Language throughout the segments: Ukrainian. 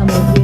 amor.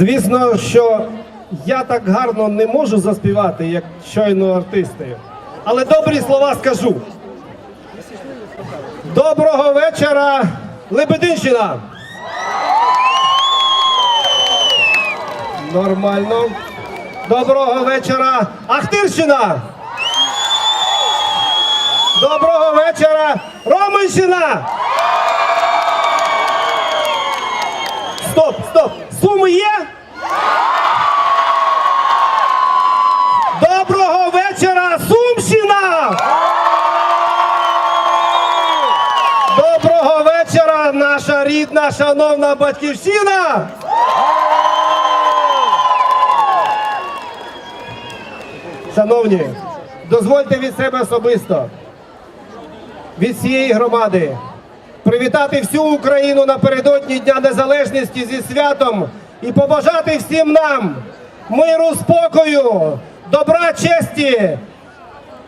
Звісно, що я так гарно не можу заспівати, як щойно артисти. Але добрі слова скажу. Доброго вечора, Лебединщина! Нормально. Доброго вечора, Ахтирщина! Доброго вечора, Романщина! Шановна батьківщина! Шановні, дозвольте від себе особисто, від всієї громади привітати всю Україну напередодні Дня Незалежності зі святом і побажати всім нам миру, спокою, добра, честі,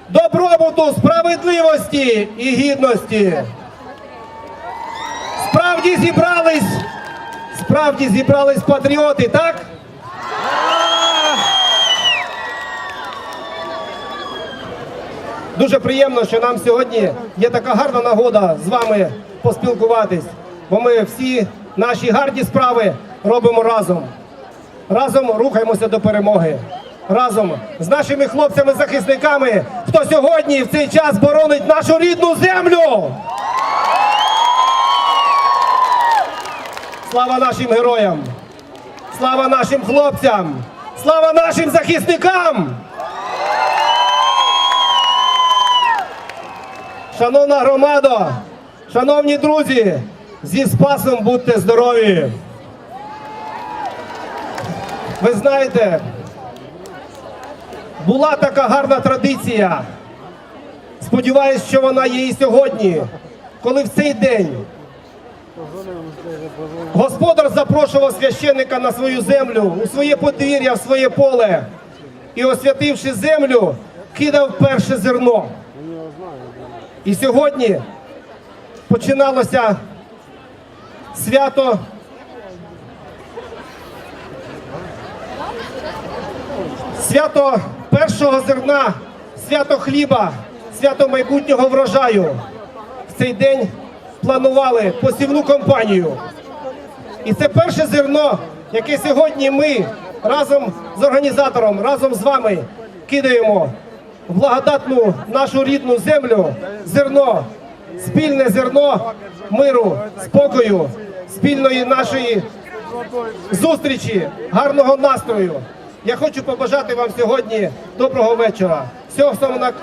добробуту, справедливості і гідності. Справді зібрались, справді зібрались патріоти, так? Дуже приємно, що нам сьогодні є така гарна нагода з вами поспілкуватись, бо ми всі наші гарні справи робимо разом. Разом рухаємося до перемоги. Разом з нашими хлопцями-захисниками, хто сьогодні в цей час боронить нашу рідну землю. Слава нашим героям! Слава нашим хлопцям! Слава нашим захисникам! Шановна громада, шановні друзі, зі Спасом будьте здорові. Ви знаєте, була така гарна традиція. Сподіваюсь, що вона є і сьогодні, коли в цей день господар запрошував священника на свою землю, у своє подвір'я, в своє поле і, освятивши землю, кидав перше зерно. І сьогодні починалося свято. Свято першого зерна, свято хліба, свято майбутнього врожаю. В цей день планували посівну кампанію. І це перше зерно, яке сьогодні ми разом з організатором, разом з вами кидаємо в благодатну нашу рідну землю зерно, спільне зерно миру, спокою, спільної нашої зустрічі, гарного настрою. Я хочу побажати вам сьогодні доброго вечора, всього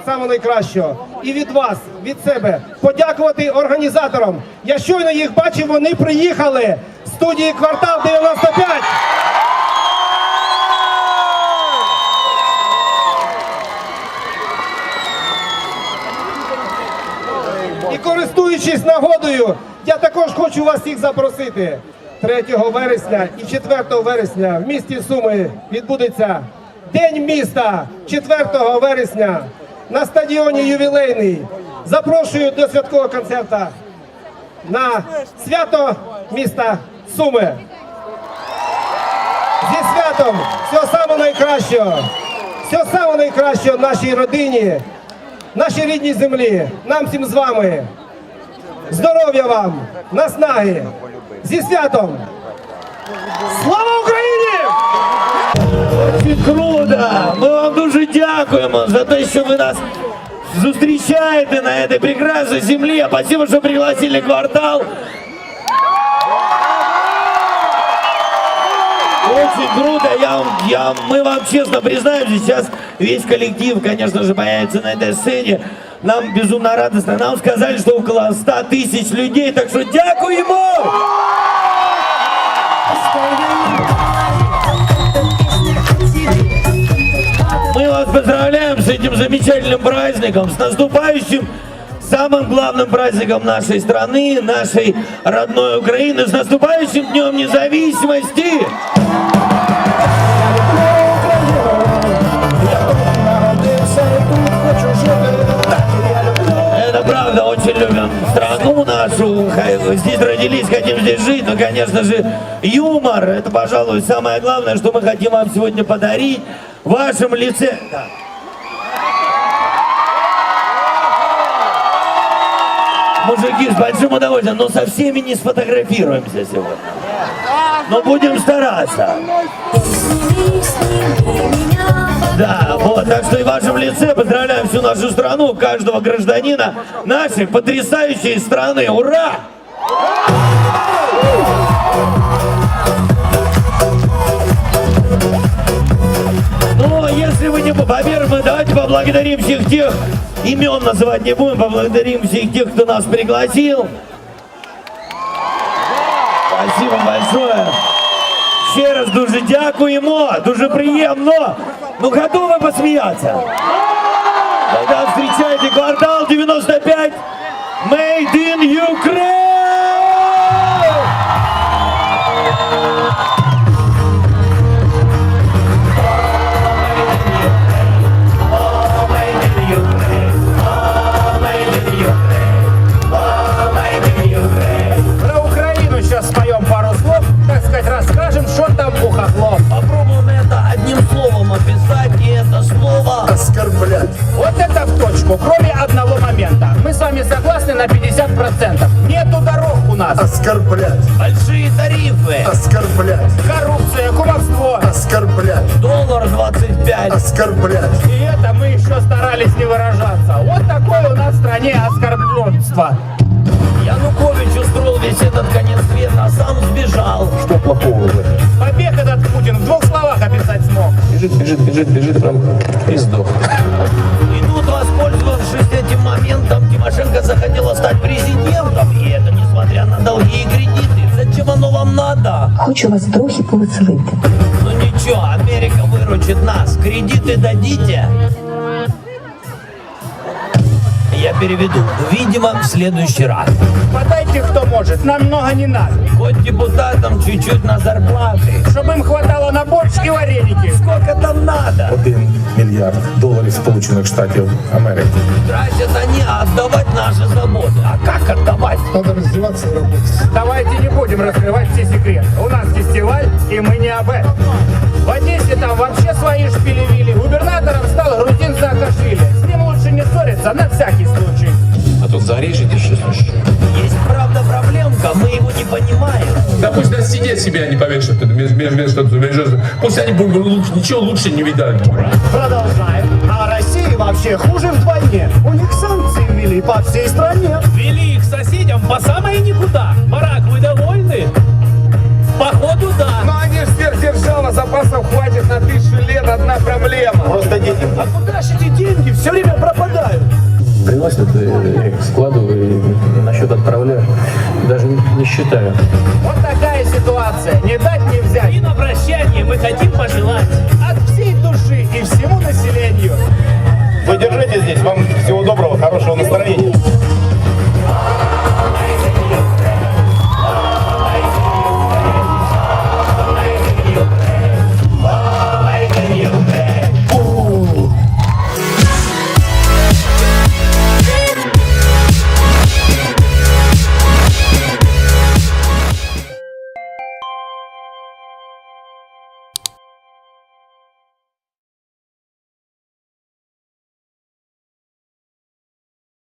самого найкращого. І від вас, від себе, подякувати організаторам. Я щойно їх бачив, вони приїхали з студії квартал 95. І користуючись нагодою, я також хочу вас всіх запросити. 3 вересня і 4 вересня в місті Суми відбудеться День міста 4 вересня на стадіоні ювілейний. Запрошую до святкового концерту на свято міста Суми. Зі святом всього самого найкращого, всього самого найкращого нашій родині, нашій рідній землі, нам всім з вами. Здоров'я вам, наснаги, зі святом! Слава Україні! Очень круто! Ми вам дуже дякуємо за те, що ви нас зустрічаєте на этой прекрасной земле. Спасибо, що пригласили квартал. Очень круто. Я, вам- я, мы вам честно признаемся, сейчас весь коллектив, конечно же, появится на этой сцене. Нам безумно радостно. Нам сказали, что около 100 тысяч людей, так что дякуємо! Мы вас поздравляем с этим замечательным праздником, с наступающим самым главным праздником нашей страны, нашей родной Украины, с наступающим Днем Независимости! Здесь жить. Ну, конечно же, юмор, это, пожалуй, самое главное, что мы хотим вам сегодня подарить в вашем лице. Мужики, с большим удовольствием, но со всеми не сфотографируемся сегодня. Но будем стараться. Да, вот, так что и в вашем лице поздравляем всю нашу страну, каждого гражданина нашей потрясающей страны. Ура! Ну, если вы не... Во-первых, мы давайте поблагодарим всех тех, имен называть не будем, поблагодарим всех тех, кто нас пригласил. Спасибо большое. Ще раз дуже дякуємо, дуже приємно. Ну готові посміятися? Тогда встречайте квартал 95 Made in Ukraine! В точку, кроме одного момента. Мы с вами согласны на 50%. Нету дорог у нас. Оскорблять. большие тарифы. Оскорблять. Коррупция, кумовство. Оскорблять. Доллар 25. Оскорблять. И это мы еще старались не выражаться. Вот такое у нас в стране оскорбленство. Янукович устроил весь этот конец света, а сам сбежал. Побег этот Путин в двух словах описать смог. Бежит, бежит, бежит, бежит, прям и сдох. Хочу вас трохи повеселити. Ну нічого, Америка виручить нас. Кредиты дадите? Я переведу. Видимо, в следующий раз. Подайте, кто может, нам много не надо. Хоть депутатам чуть-чуть на зарплаты. Чтобы им хватало на борщ и вареники. Сколько там надо? Один мільярд доларів Сполучених Штатів Америки. Тратят они, а отдавать наши заботы. А как отдавать? Надо раздеваться и работать. Давайте не будем раскрывать все секреты. У нас фестиваль, и мы не об этом. В Одессе там вообще свои шпили-вили. Губернатором стал грузин Саакашвили. С ним лучше не ссориться на всякий случай. Понимаем. Да пусть нас сидят себя не повешают, это между, между, между, пусть они ничего лучше не видали. Продолжаем. А России вообще хуже вдвойне. У них санкции ввели по всей стране. Вели их соседям по самое никуда. Барак, вы довольны? Походу, да. Но они же сверхдержава, запасов хватит на тысячу лет, одна проблема. Просто дети. А куда же эти деньги все время пропадают? Приносят, я их складываю и на счет отправляю. Даже не считаю. Вот такая ситуация. Не дать не взять. И на прощание мы хотим пожелать. От всей души и всему населению. Вы держите здесь. Вам всего доброго.